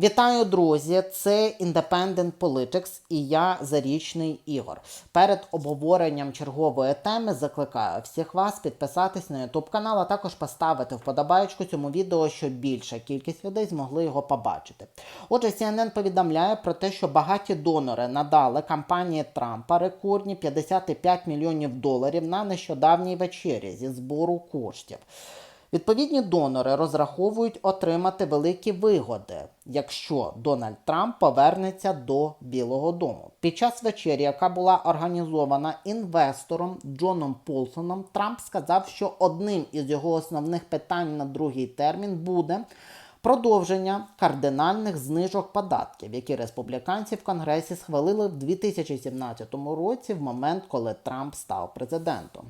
Вітаю, друзі! Це Independent Politics і я Зарічний Ігор. Перед обговоренням чергової теми закликаю всіх вас підписатись на YouTube канал, а також поставити вподобайку цьому відео, щоб більша кількість людей змогли його побачити. Отже, CNN повідомляє про те, що багаті донори надали кампанії Трампа рекордні 55 мільйонів доларів на нещодавній вечері зі збору коштів. Відповідні донори розраховують отримати великі вигоди, якщо Дональд Трамп повернеться до Білого Дому. Під час вечері, яка була організована інвестором Джоном Полсоном, Трамп сказав, що одним із його основних питань на другий термін буде продовження кардинальних знижок податків, які республіканці в Конгресі схвалили в 2017 році, в момент, коли Трамп став президентом.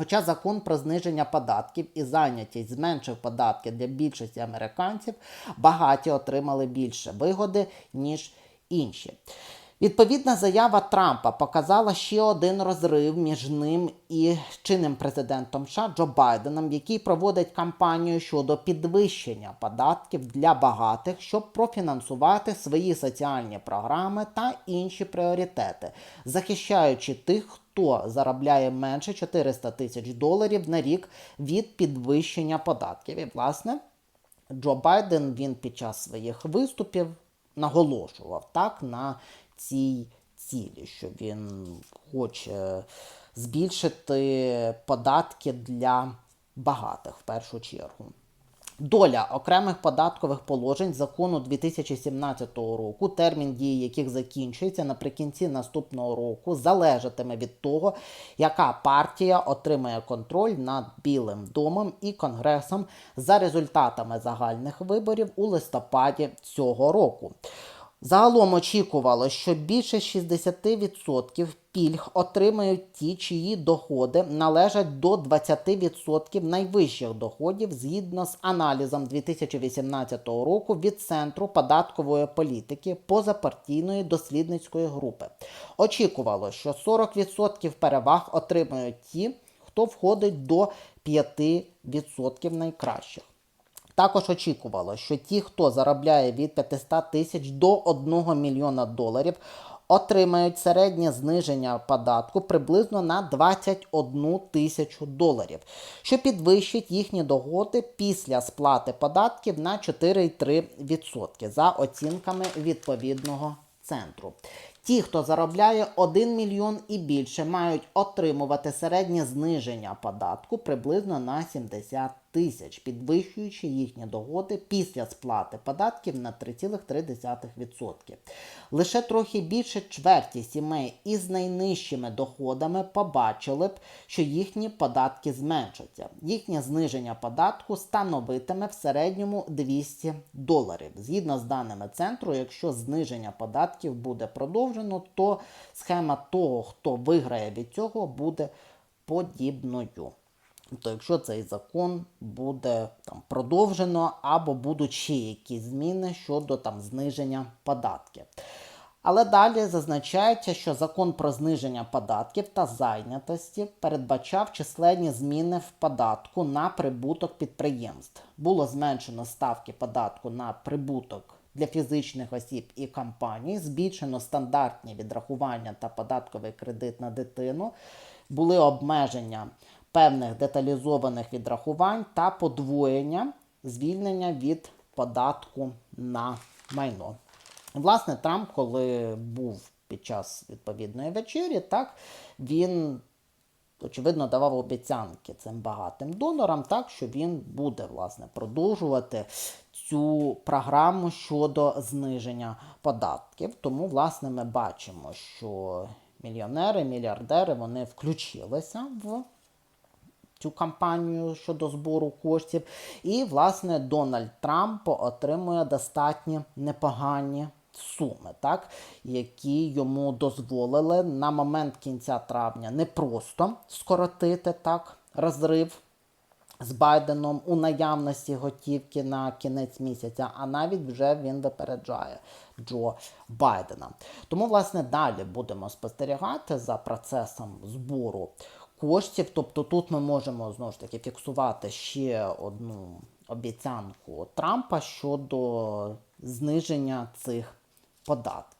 Хоча закон про зниження податків і зайнятість зменшив податки для більшості американців, багаті отримали більше вигоди, ніж інші. Відповідна заява Трампа показала ще один розрив між ним і чинним президентом США Джо Байденом, який проводить кампанію щодо підвищення податків для багатих, щоб профінансувати свої соціальні програми та інші пріоритети, захищаючи тих, хто заробляє менше 400 тисяч доларів на рік від підвищення податків. І, власне, Джо Байден він під час своїх виступів наголошував так на цій цілі, що він хоче збільшити податки для багатих в першу чергу. Доля окремих податкових положень закону 2017 року, термін дії яких закінчується наприкінці наступного року, залежатиме від того, яка партія отримає контроль над Білим домом і Конгресом за результатами загальних виборів у листопаді цього року. Загалом очікувало, що більше 60% пільг отримають ті, чиї доходи належать до 20% найвищих доходів згідно з аналізом 2018 року від Центру податкової політики позапартійної дослідницької групи. Очікувало, що 40% переваг отримають ті, хто входить до 5% найкращих. Також очікувало, що ті, хто заробляє від 500 тисяч до 1 мільйона доларів, отримають середнє зниження податку приблизно на 21 тисячу доларів, що підвищить їхні доходи після сплати податків на 4,3% за оцінками відповідного центру. Ті, хто заробляє 1 мільйон і більше, мають отримувати середнє зниження податку приблизно на 70 тисяч, підвищуючи їхні доходи після сплати податків на 3,3%. Лише трохи більше чверті сімей із найнижчими доходами побачили б, що їхні податки зменшаться. Їхнє зниження податку становитиме в середньому 200 доларів. Згідно з даними центру, якщо зниження податків буде продовжено, то схема того, хто виграє від цього, буде подібною. Тобто, якщо цей закон буде там продовжено, або будуть ще якісь зміни щодо там зниження податків. Але далі зазначається, що закон про зниження податків та зайнятості передбачав численні зміни в податку на прибуток підприємств. Було зменшено ставки податку на прибуток для фізичних осіб і компаній, збільшено стандартні відрахування та податковий кредит на дитину, були обмеження певних деталізованих відрахувань та подвоєння звільнення від податку на майно. Власне, Трамп, коли був під час відповідної вечері, так він. Очевидно, давав обіцянки цим багатим донорам, так що він буде власне продовжувати цю програму щодо зниження податків. Тому, власне, ми бачимо, що мільйонери, мільярдери вони включилися в цю кампанію щодо збору коштів. І, власне, Дональд Трамп отримує достатньо непогані суми, так, які йому дозволили на момент кінця травня не просто скоротити так розрив. З Байденом у наявності готівки на кінець місяця, а навіть вже він випереджає Джо Байдена. Тому, власне, далі будемо спостерігати за процесом збору коштів. Тобто тут ми можемо знову ж таки фіксувати ще одну обіцянку Трампа щодо зниження цих податків.